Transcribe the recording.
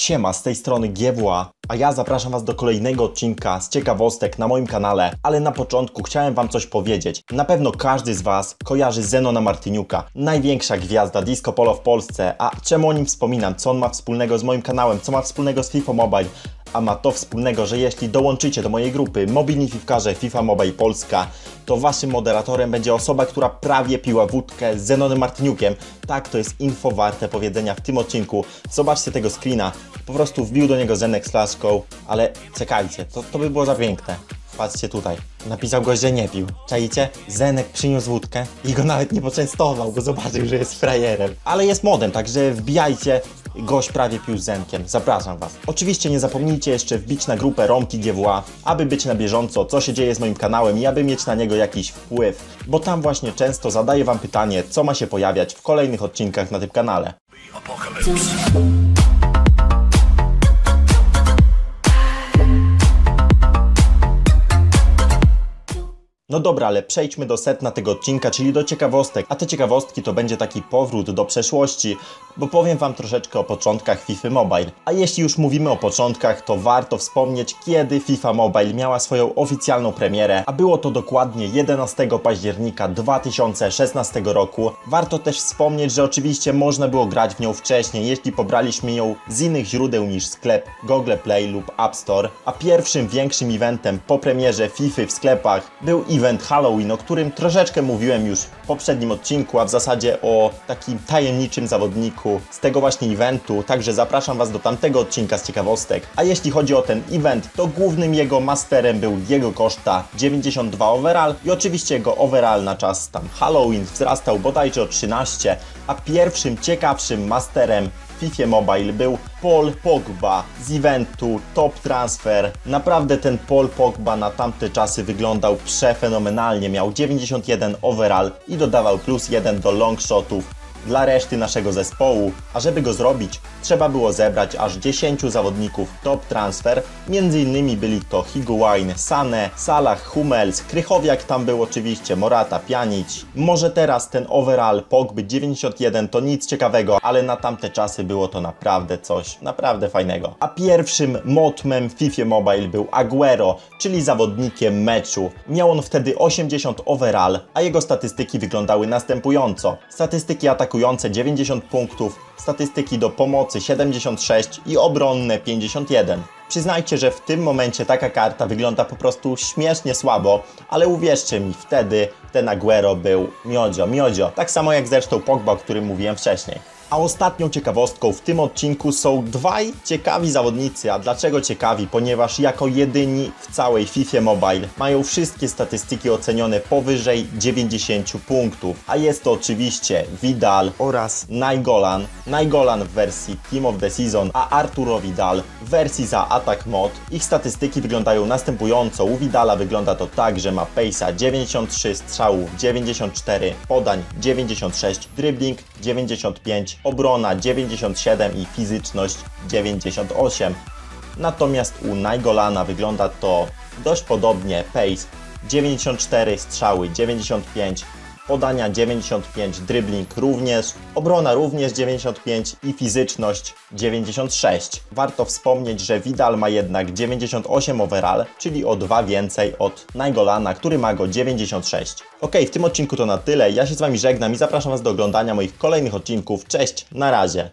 Siema, z tej strony GWA, a ja zapraszam Was do kolejnego odcinka z ciekawostek na moim kanale, ale na początku chciałem Wam coś powiedzieć. Na pewno każdy z Was kojarzy Zenona Martyniuka, największa gwiazda disco polo w Polsce, a czemu o nim wspominam, co on ma wspólnego z moim kanałem, co ma wspólnego z FIFA Mobile, a ma to wspólnego, że jeśli dołączycie do mojej grupy Mobilni Fifkarze FIFA Mobile Polska, to waszym moderatorem będzie osoba, która prawie piła wódkę z Zenonem Martyniukiem. Tak, to jest info warte powiedzenia w tym odcinku. Zobaczcie tego screena. Po prostu wbił do niego Zenek z flaszką, ale czekajcie, to, to by było za piękne. Patrzcie tutaj. Napisał gość, że nie pił. Czajcie? Zenek przyniósł wódkę i go nawet nie poczęstował, bo zobaczył, że jest frajerem. Ale jest modem, także wbijajcie. Gość prawie pił Zenkiem. Zapraszam Was. Oczywiście nie zapomnijcie jeszcze wbić na grupę Romki GWA, aby być na bieżąco, co się dzieje z moim kanałem i aby mieć na niego jakiś wpływ, bo tam właśnie często zadaję Wam pytanie, co ma się pojawiać w kolejnych odcinkach na tym kanale. No dobra, ale przejdźmy do setna tego odcinka, czyli do ciekawostek. A te ciekawostki to będzie taki powrót do przeszłości, bo powiem Wam troszeczkę o początkach FIFA Mobile. A jeśli już mówimy o początkach, to warto wspomnieć, kiedy FIFA Mobile miała swoją oficjalną premierę, a było to dokładnie 11 października 2016 roku. Warto też wspomnieć, że oczywiście można było grać w nią wcześniej, jeśli pobraliśmy ją z innych źródeł niż sklep Google Play lub App Store. A pierwszym większym eventem po premierze FIFA w sklepach był event Halloween, o którym troszeczkę mówiłem już w poprzednim odcinku, a w zasadzie o takim tajemniczym zawodniku z tego właśnie eventu, także zapraszam Was do tamtego odcinka z ciekawostek. A jeśli chodzi o ten event, to głównym jego masterem był Diego Costa 92 overall i oczywiście jego overall na czas tam Halloween wzrastał bodajże o 13, a pierwszym ciekawszym masterem FIFA Mobile był Paul Pogba z eventu Top Transfer. Naprawdę ten Paul Pogba na tamte czasy wyglądał przefenomenalnie. Miał 91 overall i dodawał plus 1 do longshotów dla reszty naszego zespołu, a żeby go zrobić, trzeba było zebrać aż 10 zawodników top transfer, innymi byli to Higuain, Sane, Salah, Hummels, Krychowiak tam był oczywiście, Morata, Pjanic. Może teraz ten overall Pogby 91 to nic ciekawego, ale na tamte czasy było to naprawdę coś, naprawdę fajnego. A pierwszym motmem w FIFA Mobile był Aguero, czyli zawodnikiem meczu. Miał on wtedy 80 overall, a jego statystyki wyglądały następująco. Statystyki atakowe atakujące 90 punktów, statystyki do pomocy 76 i obronne 51. Przyznajcie, że w tym momencie taka karta wygląda po prostu śmiesznie słabo, ale uwierzcie mi, wtedy ten Aguero był miodzio, miodzio. Tak samo jak zresztą Pogba, o którym mówiłem wcześniej. A ostatnią ciekawostką w tym odcinku są dwaj ciekawi zawodnicy. A dlaczego ciekawi? Ponieważ jako jedyni w całej FIFA Mobile mają wszystkie statystyki ocenione powyżej 90 punktów. A jest to oczywiście Vidal oraz Nainggolan. Nainggolan w wersji Team of the Season, a Arturo Vidal w wersji za Attack Mod. Ich statystyki wyglądają następująco. U Vidala wygląda to tak, że ma pace'a 93, strzałów 94, podań 96, dribbling 95, obrona 97 i fizyczność 98. Natomiast u Naingolana wygląda to dość podobnie, pace 94, strzały 95, podania 95, dribbling również, obrona również 95 i fizyczność 96. Warto wspomnieć, że Vidal ma jednak 98 overall, czyli o dwa więcej od Naingolana, który ma go 96. Ok, w tym odcinku to na tyle. Ja się z Wami żegnam i zapraszam Was do oglądania moich kolejnych odcinków. Cześć, na razie.